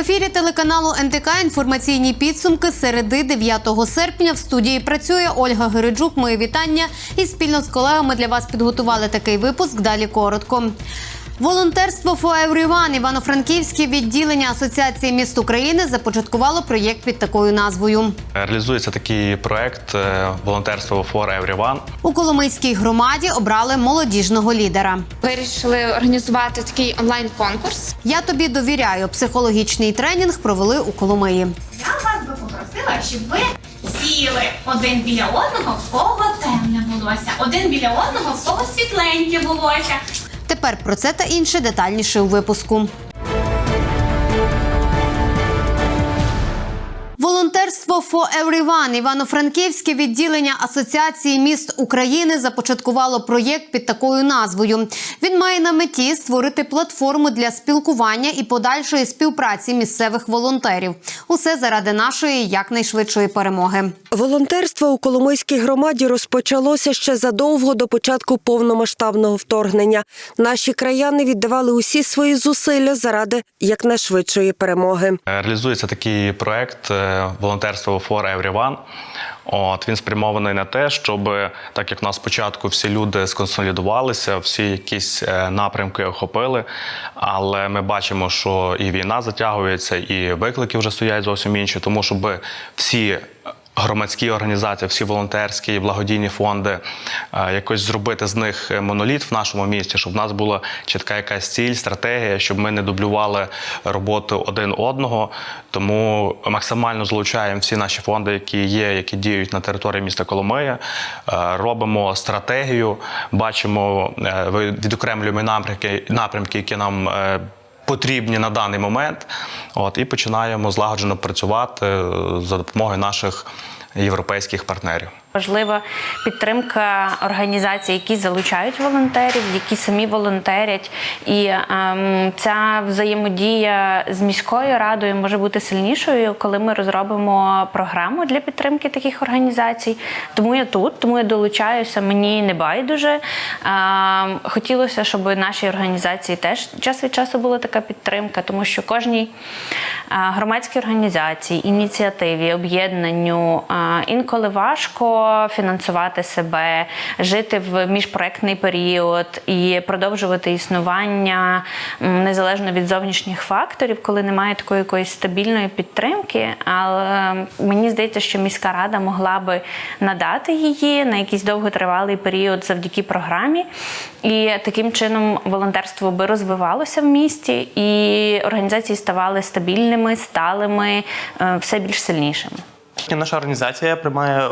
ефірі телеканалу НТК інформаційні підсумки середи 9 серпня. В студії працює Ольга Гириджук. Мої вітання і спільно з колегами для вас підготували такий випуск. Далі коротко. Волонтерство for Everyone Івано-Франківське відділення Асоціації міст України започаткувало проєкт під такою назвою. Реалізується такий проект е, волонтерство for Everyone. У Коломийській громаді обрали молодіжного лідера. Вирішили організувати такий онлайн-конкурс. Я тобі довіряю. Психологічний тренінг провели у Коломиї. Я вас би попросила, щоб ви сіли один біля одного, в кого темне волосся, один біля одного, в кого світленьке волосся. Тепер про це та інше детальніше у випуску. Волонтерство for Everyone Івано-Франківське відділення Асоціації міст України започаткувало проєкт під такою назвою. Він має на меті створити платформу для спілкування і подальшої співпраці місцевих волонтерів. Усе заради нашої якнайшвидшої перемоги. Волонтерство у Коломийській громаді розпочалося ще задовго до початку повномасштабного вторгнення. Наші краяни віддавали усі свої зусилля заради якнайшвидшої перемоги. Реалізується такий проект е, волонтерство for Everyone. От він спрямований на те, щоб так як в нас спочатку всі люди сконсолідувалися, всі якісь е, напрямки охопили. Але ми бачимо, що і війна затягується, і виклики вже стоять зовсім інші, тому щоб всі. Громадські організації, всі волонтерські благодійні фонди, е, якось зробити з них моноліт в нашому місті, щоб в нас була чітка якась ціль, стратегія, щоб ми не дублювали роботу один одного. Тому максимально залучаємо всі наші фонди, які є, які діють на території міста Коломия. Е, Робимо стратегію, бачимо, е, відокремлюємо напрямки, напрямки, які нам. Потрібні на даний момент, от і починаємо злагоджено працювати е, за допомогою наших європейських партнерів. Важлива підтримка організацій, які залучають волонтерів, які самі волонтерять. І ем, ця взаємодія з міською радою може бути сильнішою, коли ми розробимо програму для підтримки таких організацій. Тому я тут, тому я долучаюся. Мені не байдуже. Ем, хотілося, щоб наші організації теж час від часу була така підтримка, тому що кожній е, громадській організації, ініціативі, об'єднанню е, інколи важко фінансувати себе, жити в міжпроектний період і продовжувати існування незалежно від зовнішніх факторів, коли немає такої якоїсь стабільної підтримки. Але мені здається, що міська рада могла би надати її на якийсь довготривалий період завдяки програмі. І таким чином волонтерство би розвивалося в місті, і організації ставали стабільними, сталими, е, все більш сильнішими. Наша організація приймає е,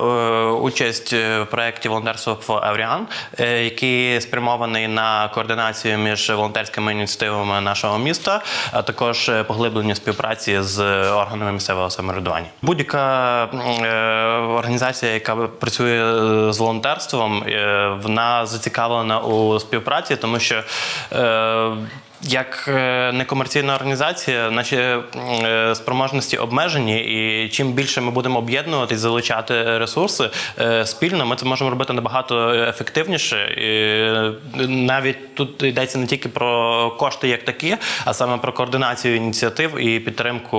участь в проєкті волонтерство for Everyone, е, який спрямований на координацію між волонтерськими ініціативами нашого міста, а також е, поглиблення співпраці з органами місцевого самоврядування. Будь-яка е, організація, яка працює е, з волонтерством, е, вона зацікавлена у співпраці, тому що. Як е, некомерційна організація, наші е, спроможності обмежені, і чим більше ми будемо об'єднуватись, залучати ресурси е, спільно, ми це можемо робити набагато ефективніше. І навіть тут йдеться не тільки про кошти як такі, а саме про координацію ініціатив і підтримку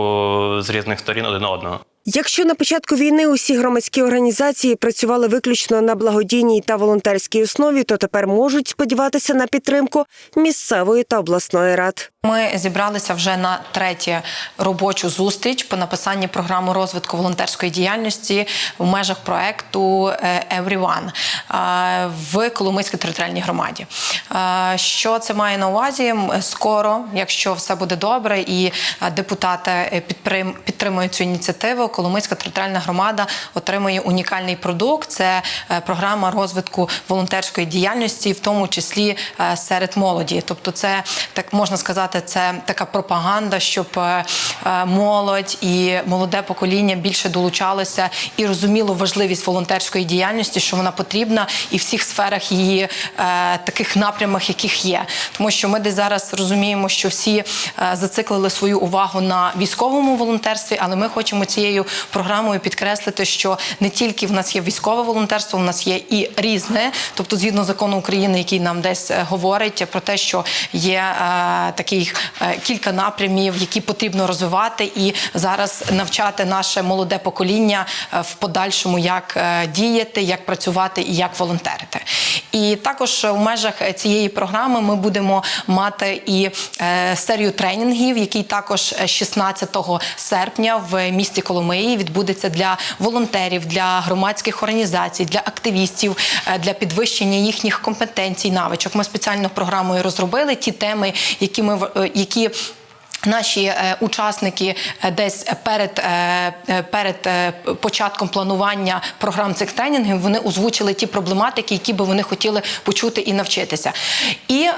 з різних сторін один одного. Якщо на початку війни усі громадські організації працювали виключно на благодійній та волонтерській основі, то тепер можуть сподіватися на підтримку місцевої та обласної рад. Ми зібралися вже на третю робочу зустріч по написанні програми розвитку волонтерської діяльності в межах проекту е, Everyone е, в Коломийській територіальній громаді. Е, Що це має на увазі? Скоро, якщо все буде добре, і депутати підтримують цю ініціативу, Коломийська територіальна громада отримує унікальний продукт. Це програма розвитку волонтерської діяльності, в тому числі серед молоді. Тобто, це так можна сказати, це така пропаганда, щоб е, е, молодь і молоде покоління більше долучалося і розуміло важливість волонтерської діяльності, що вона потрібна і в всіх сферах її е, таких напрямах, яких є. Тому що ми десь зараз розуміємо, що всі зациклили свою увагу на військовому волонтерстві, але ми хочемо цією програмою підкреслити, що не тільки в нас є військове волонтерство, в нас є і різне, тобто згідно закону України, який нам десь говорить про те, що є е, такий таких е, кілька напрямів, які потрібно розвивати, і зараз навчати наше молоде покоління е, в подальшому, як е, діяти, як працювати і як волонтерити. І також в межах цієї програми ми будемо мати і серію тренінгів, який також 16 серпня в місті Коломиї відбудеться для волонтерів, для громадських організацій, для активістів, для підвищення їхніх компетенцій, навичок. Ми спеціально програмою розробили ті теми, які ми які. Наші е, учасники е, десь перед, е, перед початком планування програм цих тренінгів вони озвучили ті проблематики, які би вони хотіли почути і навчитися. І е,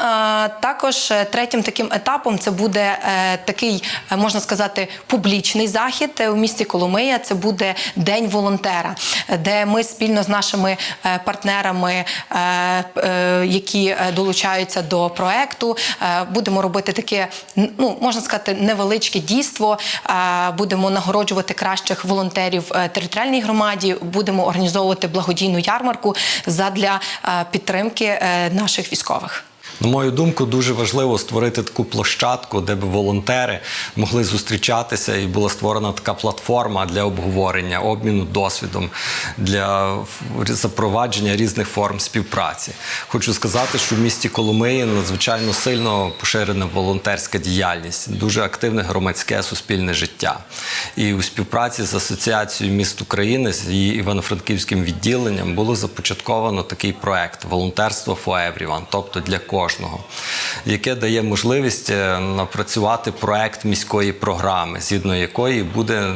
також третім таким етапом це буде такий, можна сказати, публічний захід у місті Коломия. Це буде День волонтера, де ми спільно з нашими партнерами, які долучаються до проекту, будемо робити таке, ну можна сказати, невеличке дійство. Е, Будемо нагороджувати кращих волонтерів е, територіальній громаді. Будемо організовувати благодійну ярмарку задля е, підтримки наших військових. На мою думку, дуже важливо створити таку площадку, де б волонтери могли зустрічатися, і була створена така платформа для обговорення, обміну досвідом, для запровадження різних форм співпраці. Хочу сказати, що в місті Коломиї надзвичайно сильно поширена волонтерська діяльність, дуже активне громадське суспільне життя. І у співпраці з асоціацією міст України з її івано-франківським відділенням було започатковано такий проект Волонтерство for everyone, тобто для кожного, яке дає можливість е, напрацювати проект міської програми, згідно якої буде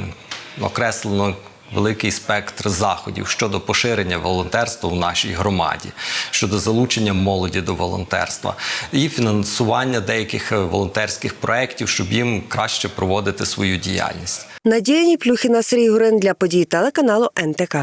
окреслено. Великий спектр заходів щодо поширення волонтерства в нашій громаді, щодо залучення молоді до волонтерства і фінансування деяких е, волонтерських проєктів, щоб їм краще проводити свою діяльність. Надія Ніплюхіна, Сергій Гурин для подій телеканалу НТК.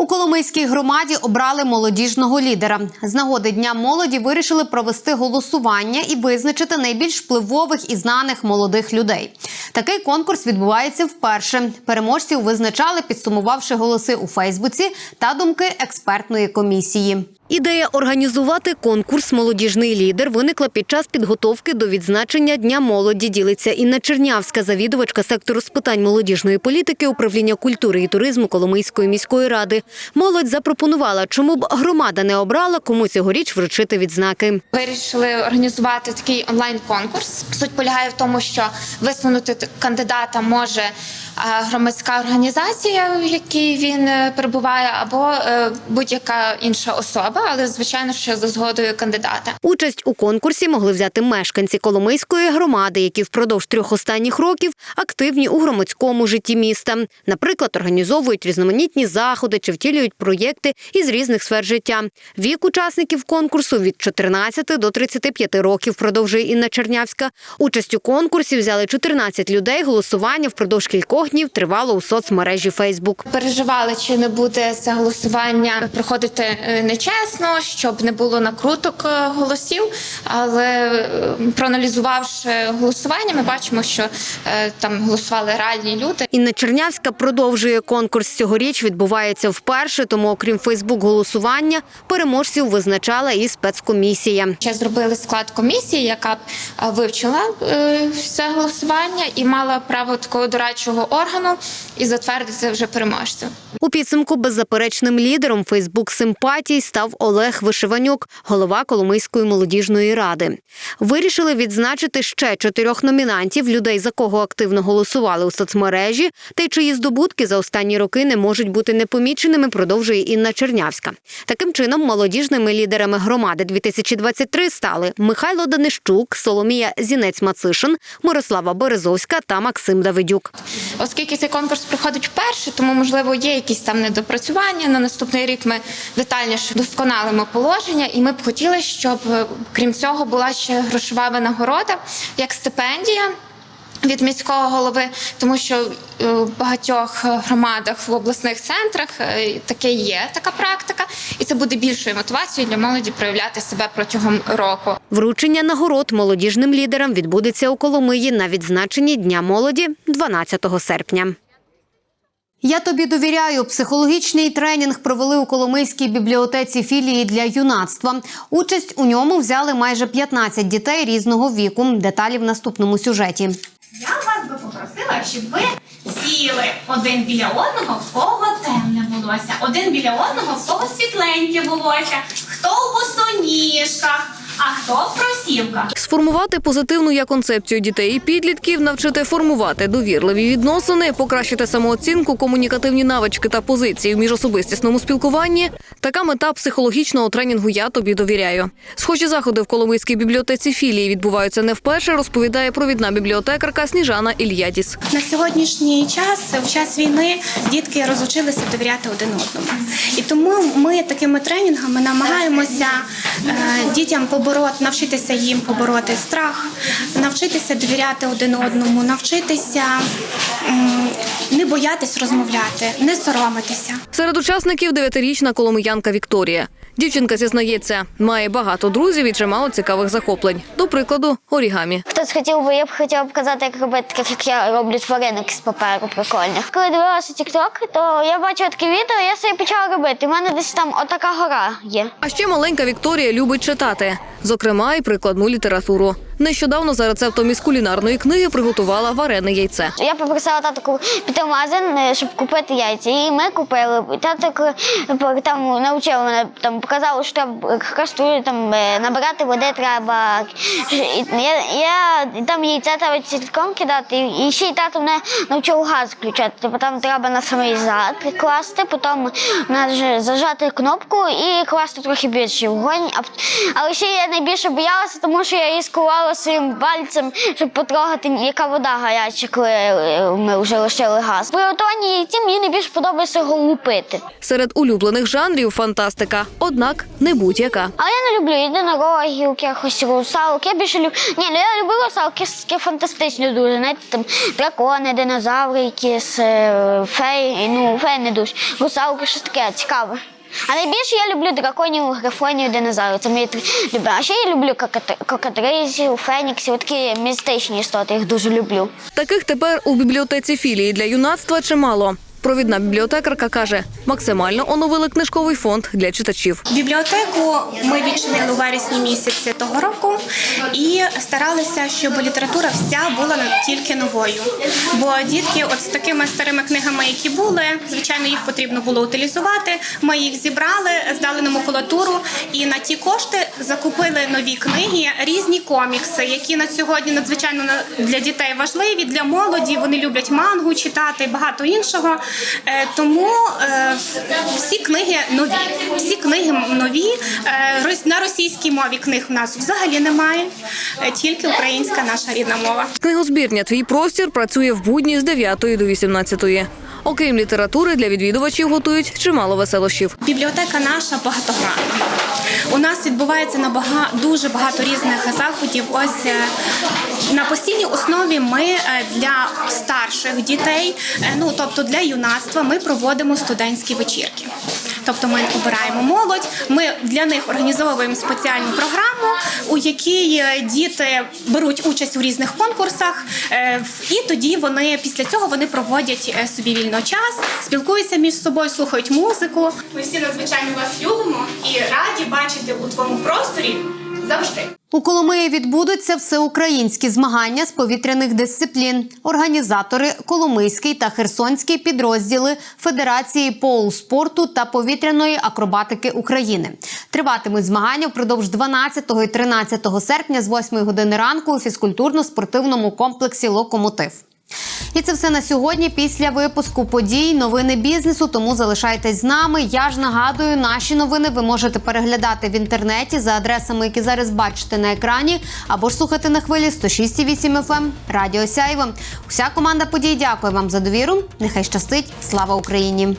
У Коломийській громаді обрали молодіжного лідера. З нагоди Дня молоді вирішили провести голосування і визначити найбільш впливових і знаних молодих людей. Такий конкурс відбувається вперше. Переможців визначали, підсумувавши голоси у Фейсбуці та думки експертної комісії. Ідея організувати конкурс Молодіжний лідер виникла під час підготовки до відзначення Дня молоді. Ділиться Інна Чернявська, завідувачка сектору з питань молодіжної політики управління культури і туризму Коломийської міської ради. Молодь запропонувала, чому б громада не обрала, кому цьогоріч вручити відзнаки. Вирішили організувати такий онлайн-конкурс. Суть полягає в тому, що висунути кандидата може громадська організація, в якій він е, перебуває, або е, будь-яка інша особа, але звичайно, що за згодою кандидата. Участь у конкурсі могли взяти мешканці Коломийської громади, які впродовж трьох останніх років активні у громадському житті міста. Наприклад, організовують різноманітні заходи чи втілюють проєкти із різних сфер життя. Вік учасників конкурсу від 14 до 35 років, продовжує Інна Чернявська. Участь у конкурсі взяли 14 людей. Голосування впродовж кількох днів тривало у соцмережі Фейсбук. Переживали, чи не буде це голосування проходити е, нечесно, щоб не було накруток е, голосів. Але е, проаналізувавши голосування, ми бачимо, що е, там голосували реальні люди. Інна Чернявська продовжує конкурс цьогоріч. Відбувається вперше, тому окрім Фейсбук голосування переможців визначала і спецкомісія. Ще зробили склад комісії, яка б вивчила все голосування і мала право такого дорадчого органу і затвердити вже переможця. У підсумку беззаперечним лідером Фейсбук симпатій став Олег Вишиванюк, голова Коломийської молодіжної ради. Вирішили відзначити ще чотирьох номінантів, людей, за кого активно голосували у соцмережі, та й чиї здобутки за останні роки не можуть бути непоміченими. Продовжує Інна Чернявська. Таким чином, молодіжними лідерами громади 2023 стали Михайло Данищук, Соломія Зінець-Мацишин, Мирослава Березовська та Максим Давидюк. Оскільки цей конкурс проходить вперше, тому можливо є якісь там недопрацювання. На наступний рік ми детальніше досконалимо положення, і ми б хотіли, щоб е, крім цього була ще грошова винагорода як стипендія. Від міського голови, тому що е, в багатьох е, громадах в обласних центрах таке є така практика, і це буде більшою мотивацією для молоді проявляти себе протягом року. Вручення нагород молодіжним лідерам відбудеться у Коломиї на відзначенні Дня молоді 12 серпня. Я тобі довіряю. Психологічний тренінг провели у Коломийській бібліотеці філії для юнацтва. Участь у ньому взяли майже 15 дітей різного віку. Деталі в наступному сюжеті. Я вас би попросила, щоб ви сіли один біля одного, в кого темне волосся, один біля одного, в кого світленьке волосся, хто в босоніжках, а хто в кросівках. Сформувати позитивну я концепцію дітей і підлітків, навчити формувати довірливі відносини, покращити самооцінку, комунікативні навички та позиції в міжособистісному спілкуванні. Така мета психологічного тренінгу Я тобі довіряю. Схожі заходи в Коломийській бібліотеці філії відбуваються не вперше. Розповідає провідна бібліотекарка Сніжана Ільядіс. На сьогоднішній час, в час війни, дітки розучилися довіряти один одному. І тому ми такими тренінгами намагаємося е, дітям побороти, навчитися їм побороти страх, навчитися довіряти один одному, навчитися не боятись розмовляти, не соромитися. Серед учасників дев'ятирічна коломиянка Вікторія. Дівчинка зізнається, має багато друзів і чимало цікавих захоплень. До прикладу, орігамі. Хтось хотів би, я б хотіла показати, як робити, так як я роблю тваринок з паперу прикольних. Коли дивилася TikTok, то я бачила таке відео, я собі почала робити. У мене десь там отака гора є. А ще маленька Вікторія любить читати, зокрема, і прикладну літературу. Нещодавно за рецептом із кулінарної книги приготувала варене яйце. Я попросила тату піти в магазин, е, щоб купити яйця. І ми купили. І Тато там навчив мене, там показав, що треба там е, набирати води треба. Я, я там яйця треба цілком кидати. І- ще й тато мене навчив газ включати. Там треба на самий зад класти, потім зажати кнопку і класти трохи більше вогонь. Але ще я найбільше боялася, тому що я різкувала своїм пальцем, щоб потрогати, яка вода гаряча, коли е, ми вже лишили газ. При готуванні яйці мені найбільше подобається його лупити. Серед улюблених жанрів фантастика, однак не будь-яка. Але я не люблю єдинорогів, якихось русалок. Я більше люблю. Ні, ну я люблю русалки фантастичні дуже. Знаєте, там дракони, динозаври, якісь е, феї. Ну, феї не дуже. Русалки, щось таке цікаве. А найбільше я люблю драконів, грифонів, динозаврів. Це мої три. А ще я люблю кокат- феніксів, такі містичні істоти, їх дуже люблю. Таких тепер у бібліотеці філії для юнацтва чимало. Провідна бібліотекарка каже, максимально оновили книжковий фонд для читачів. Бібліотеку ми відчинили у вересні місяці того року і старалися, щоб література вся була не тільки новою. Бо дітки, от з такими старими книгами, які були, звичайно, їх потрібно було утилізувати. Ми їх зібрали, здали на макулатуру, і на ті кошти закупили нові книги, різні комікси, які на сьогодні надзвичайно на- для дітей важливі, для молоді. Вони люблять мангу читати, і багато іншого. Е, Тому е, всі книги нові. Всі книги нові. Е, На російській мові книг у нас взагалі немає, тільки українська наша рідна мова. Книгозбірня Твій простір працює в будні з 9 до 18. Окрім літератури, для відвідувачів готують чимало веселощів. Бібліотека наша багатогранна. У нас відбувається на бага... дуже багато різних заходів. Ось е, на постійній основі ми е, для старших дітей, е, ну тобто для юнацтва, ми проводимо студентські вечірки. Тобто ми обираємо молодь. Ми для них організовуємо спеціальну програму, у якій е, діти беруть участь у різних конкурсах, е, і тоді вони після цього вони проводять е, собі вільно час, спілкуються між собою, слухають музику. Ми всі надзвичайно вас любимо і раді бачити у твоєму просторі завжди. У Коломиї відбудуться всеукраїнські змагання з повітряних дисциплін. Організатори Коломийський та Херсонський підрозділи Федерації полуспорту та повітряної акробатики України. Триватимуть змагання впродовж 12 і 13 серпня з 8 години ранку у фізкультурно-спортивному комплексі Локомотив. І це все на сьогодні. Після випуску подій новини бізнесу. Тому залишайтесь з нами. Я ж нагадую, наші новини ви можете переглядати в інтернеті за адресами, які зараз бачите на екрані, або ж слухати на хвилі 106,8 FM Радіо Сяйво. Уся команда подій дякує вам за довіру. Нехай щастить. Слава Україні!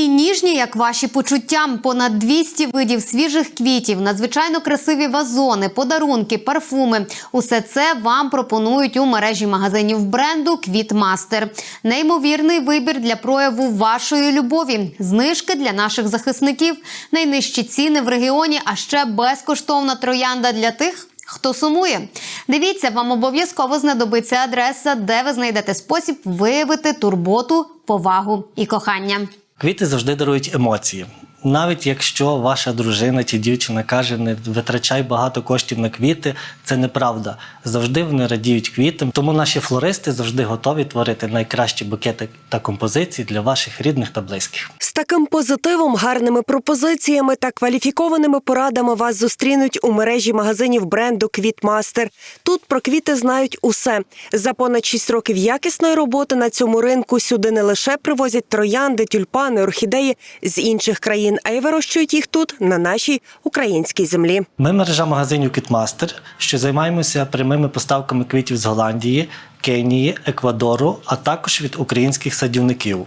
Такі ніжні, як ваші почуття, понад 200 видів свіжих квітів, надзвичайно красиві вазони, подарунки, парфуми. Усе це вам пропонують у мережі магазинів бренду Квітмастер. Неймовірний вибір для прояву вашої любові, знижки для наших захисників, найнижчі ціни в регіоні, а ще безкоштовна троянда для тих. Хто сумує? Дивіться, вам обов'язково знадобиться адреса, де ви знайдете спосіб виявити турботу, повагу і кохання. Квіти завжди дарують емоції. Навіть якщо ваша дружина чи дівчина каже, не витрачай багато коштів на квіти, це неправда. Завжди вони радіють квітам. Тому наші флористи завжди готові творити найкращі букети та композиції для ваших рідних та близьких. З таким позитивом, гарними пропозиціями та кваліфікованими порадами вас зустрінуть у мережі магазинів бренду Квітмастер. Тут про квіти знають усе. За понад 6 років якісної роботи на цьому ринку сюди не лише привозять троянди, тюльпани, орхідеї з інших країн, а й вирощують їх тут, на нашій українській землі. Ми мережа магазинів Квітмастер, що займаємося прямими поставками квітів з Голландії, Кенії, Еквадору, а також від українських садівників.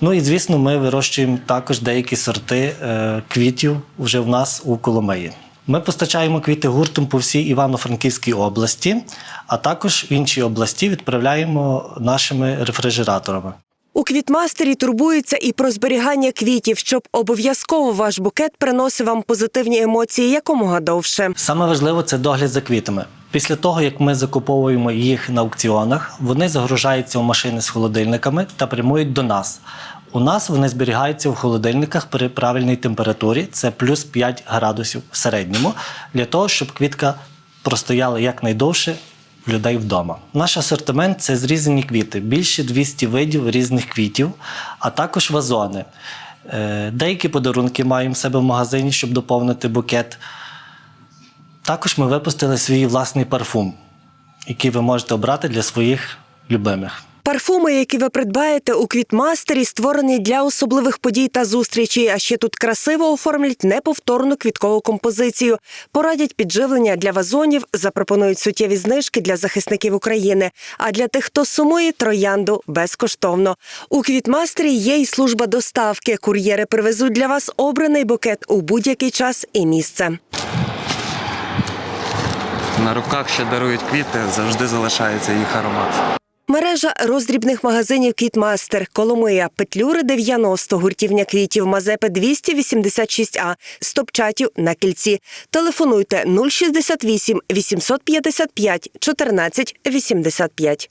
Ну і звісно, ми вирощуємо також деякі сорти е, квітів вже в нас у Коломиї. Ми постачаємо квіти гуртом по всій Івано-Франківській області, а також в інші області відправляємо нашими рефрижераторами. У квітмастері турбуються і про зберігання квітів, щоб обов'язково ваш букет приносив вам позитивні емоції якомога довше. Саме важливо це догляд за квітами. Після того, як ми закуповуємо їх на аукціонах, вони загружаються у машини з холодильниками та прямують до нас. У нас вони зберігаються в холодильниках при правильній температурі, це плюс 5 градусів в середньому, для того, щоб квітка простояла якнайдовше людей вдома. Наш асортимент це зрізані квіти, більше 200 видів різних квітів, а також вазони. Е, Деякі подарунки маємо в себе в магазині, щоб доповнити букет. Також ми випустили свій власний парфум, який ви можете обрати для своїх любимих. Парфуми, які ви придбаєте у квітмастері, створені для особливих подій та зустрічей. А ще тут красиво оформлять неповторну квіткову композицію, порадять підживлення для вазонів, запропонують суттєві знижки для захисників України. А для тих, хто сумує троянду безкоштовно. У квітмастері є й служба доставки. Кур'єри привезуть для вас обраний букет у будь-який час і місце. На руках, що дарують квіти, завжди залишається їх аромат. Мережа роздрібних магазинів Квітмастер, Коломия, Петлюри 90, гуртівня квітів, Мазепи 286А, Стопчатів на кільці. Телефонуйте 068 855 14 85.